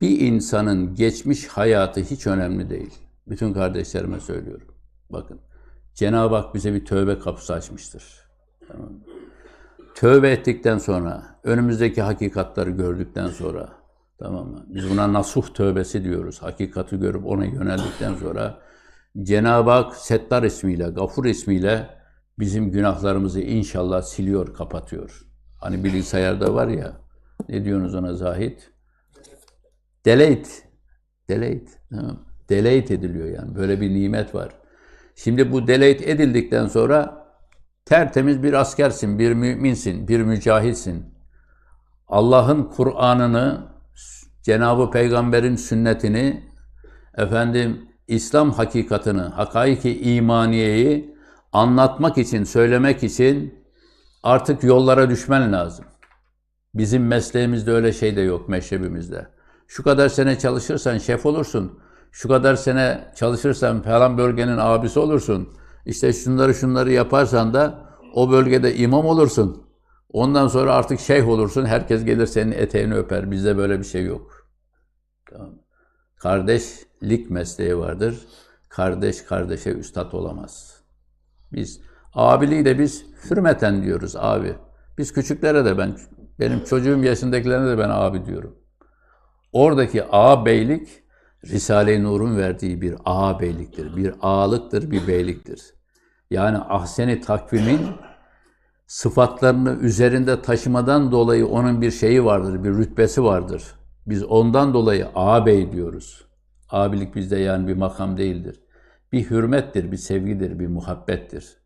bir insanın geçmiş hayatı hiç önemli değil. Bütün kardeşlerime söylüyorum. Bakın, Cenab-ı Hak bize bir tövbe kapısı açmıştır. Tamam? Tövbe ettikten sonra, önümüzdeki hakikatları gördükten sonra, tamam mı? Biz buna nasuh tövbesi diyoruz. Hakikati görüp ona yöneldikten sonra Cenab-ı Hak Settar ismiyle, Gafur ismiyle bizim günahlarımızı inşallah siliyor, kapatıyor. Hani bilgisayarda var ya, ne diyorsunuz ona Zahit? Delete. Delete. Tamam. Delete ediliyor yani. Böyle bir nimet var. Şimdi bu delete edildikten sonra tertemiz bir askersin, bir müminsin, bir mücahitsin. Allah'ın Kur'an'ını, Cenab-ı Peygamber'in sünnetini, efendim İslam hakikatını, hakaiki imaniyeyi anlatmak için, söylemek için artık yollara düşmen lazım. Bizim mesleğimizde öyle şey de yok meşrebimizde. Şu kadar sene çalışırsan şef olursun. Şu kadar sene çalışırsan falan bölgenin abisi olursun. İşte şunları şunları yaparsan da o bölgede imam olursun. Ondan sonra artık şeyh olursun. Herkes gelir senin eteğini öper. Bizde böyle bir şey yok. Tamam. Kardeşlik mesleği vardır. Kardeş kardeşe üstad olamaz. Biz abiliği de biz hürmeten diyoruz abi. Biz küçüklere de ben benim çocuğum yaşındakilerine de ben abi diyorum. Oradaki ağabeylik Risale-i Nur'un verdiği bir ağabeyliktir, bir ağalıktır, bir beyliktir. Yani ahseni takvimin sıfatlarını üzerinde taşımadan dolayı onun bir şeyi vardır, bir rütbesi vardır. Biz ondan dolayı ağabey diyoruz. Abilik bizde yani bir makam değildir. Bir hürmettir, bir sevgidir, bir muhabbettir.